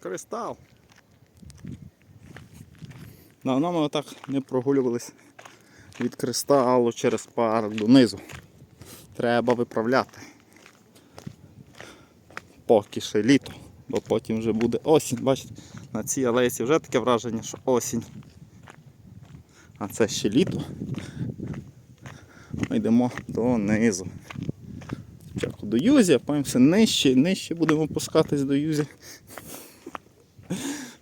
Кристал. Давно ми отак не прогулювались від кристалу через парк донизу. Треба виправляти. Поки ще літо, бо потім вже буде осінь. Бачите, на цій алейці вже таке враження, що осінь. А це ще літо. Ми йдемо донизу. Спочатку до Юзі, а потім все нижче, нижче будемо опускатись до Юзі.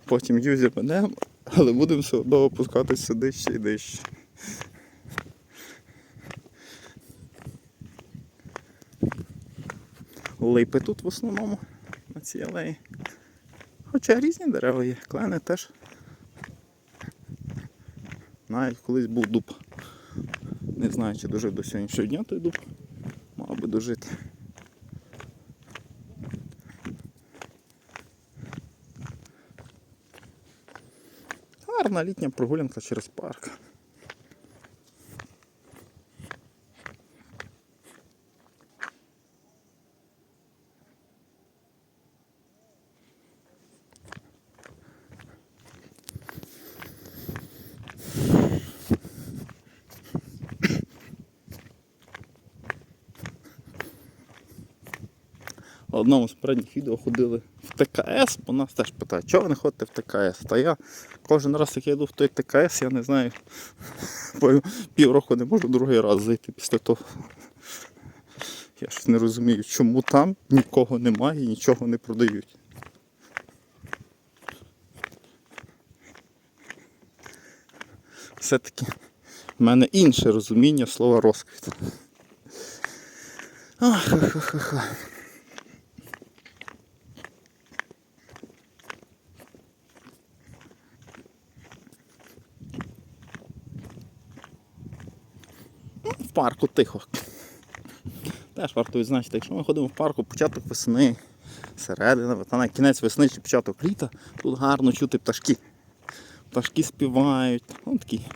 Потім Юзі підемо, але будемо все одно опускатись дижче і дижче. Липи тут в основному на цій алеї. Хоча різні дерева є, клени теж. Навіть колись був дуб. Не знаю, чи дожив до сьогоднішнього дня той дуб. Мав би дожити. Гарна літня прогулянка через парк. Одному з передніх відео ходили в ТКС, бо нас теж питають, чого ви не ходите в ТКС? Та я кожен раз, як я йду в той ТКС, я не знаю, по півроку не можу другий раз зайти після того. Я ж не розумію, чому там нікого немає і нічого не продають. Все-таки в мене інше розуміння слова розквіт. Ах, ах, ах, ах, В парку тихо. Теж варто відзначити, якщо ми ходимо в парку початок весни, середина, на кінець весни чи початок літа, тут гарно чути пташки. Пташки співають, ну такий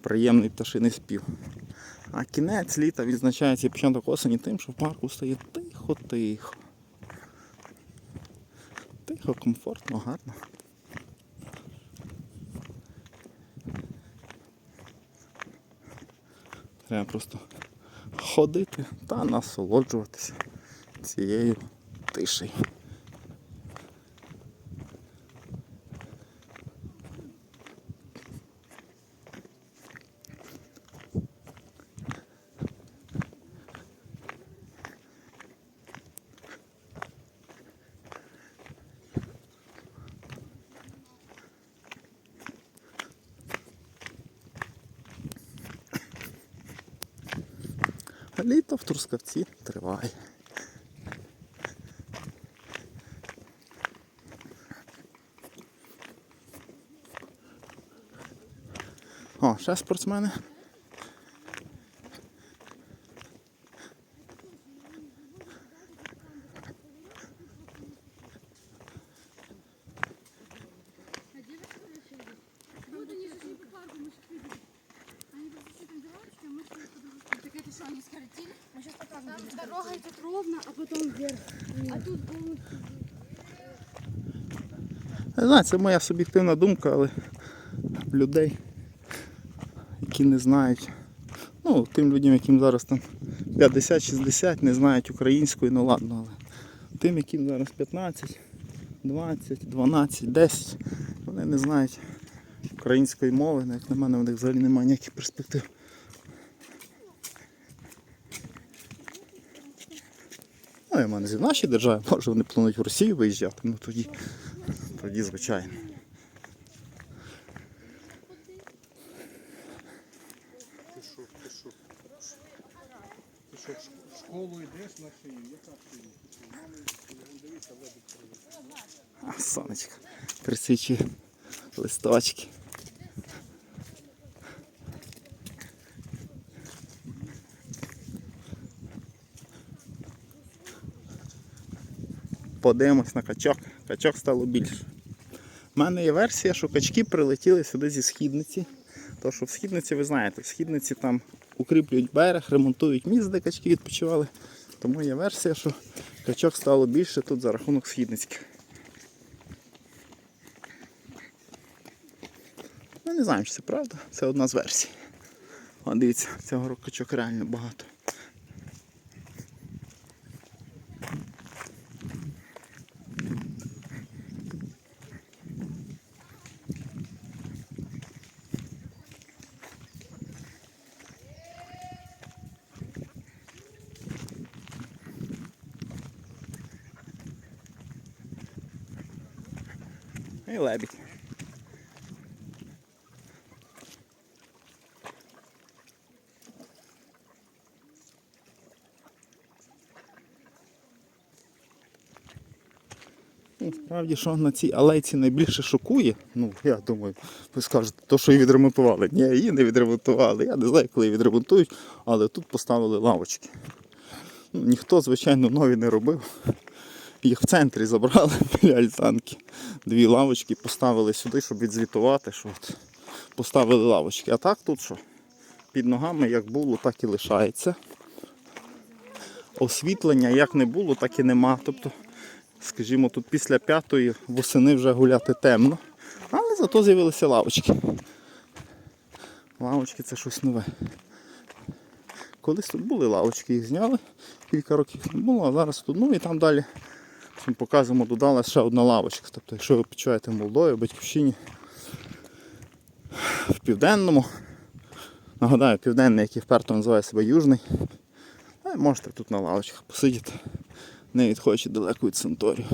приємний пташиний спів. А кінець літа відзначається і початок осені тим, що в парку стає тихо-тихо. Тихо, комфортно, гарно. Треба просто ходити та насолоджуватися цією тишею. Літо в Трускавці триває. О, ще спортсмени. Скоротили? Мы сейчас покажем. Там дорога идет ровно, а потом вверх. А тут. Не знаю, це моя суб'єктивна думка, але людей, які не знають, ну, тим людям, яким зараз там 50-60, не знають української, ну ладно, але тим, яким зараз 15, 20, 12, 10, вони не знають української мови, як на мене, у них взагалі немає ніяких перспектив. Ну, я мене в нашій державі, може вони планують в Росію виїжджати, ну тоді, тоді звичайно. Ти що, ти в школу йдеш на шию? Яка? Мами, дивіться, ведуть листочки. подивимось на качок. Качок стало більше. У мене є версія, що качки прилетіли сюди зі східниці. Тому що в східниці, ви знаєте, в східниці там укріплюють берег, ремонтують міст, де качки відпочивали. Тому є версія, що качок стало більше тут за рахунок східницьких. Ну Не знаю, чи це правда, це одна з версій. О, Дивіться, цього року качок реально багато. І лебідь. Ну, Справді, що на цій алейці найбільше шокує, ну я думаю, ви скажете, то, що її відремонтували. Ні, її не відремонтували. Я не знаю, коли її відремонтують, але тут поставили лавочки. Ну, ніхто, звичайно, нові не робив. Їх в центрі забрали біля альтанки. Дві лавочки поставили сюди, щоб відзвітувати, що от поставили лавочки. А так тут що? Під ногами як було, так і лишається. Освітлення як не було, так і нема. Тобто, скажімо, тут після п'ятої восени вже гуляти темно. Але зато з'явилися лавочки. Лавочки це щось нове. Колись тут були лавочки, їх зняли, кілька років не було, а зараз тут, ну і там далі цим показимо додалася ще одна лавочка. Тобто, якщо ви почуваєте в Молдові, Батьківщині, в південному, нагадаю, південний, який вперто називає себе Южний, е, можете тут на лавочках посидіти, не відходячи далеко від санаторію.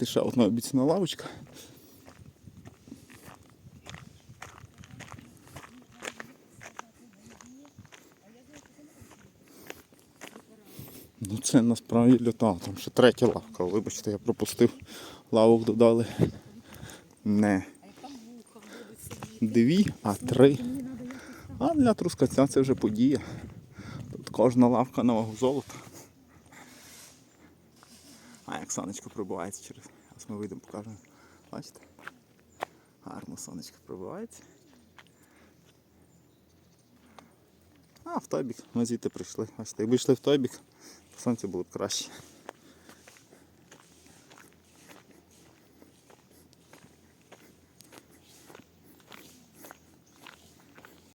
І ще одна обіцяна лавочка. Ну це насправді льота, там ще третя лавка. Вибачте, я пропустив. Лавок додали не дві, а три. А для трускавця це вже подія. Тут кожна лавка на вагу золота. Як сонечко пробивається через. Ось ми вийдемо, покажемо. Бачите? Гарно сонечко пробивається. А, в той бік. Ми звідти прийшли. Бачите, якби йшли в той бік, то сонце було б краще.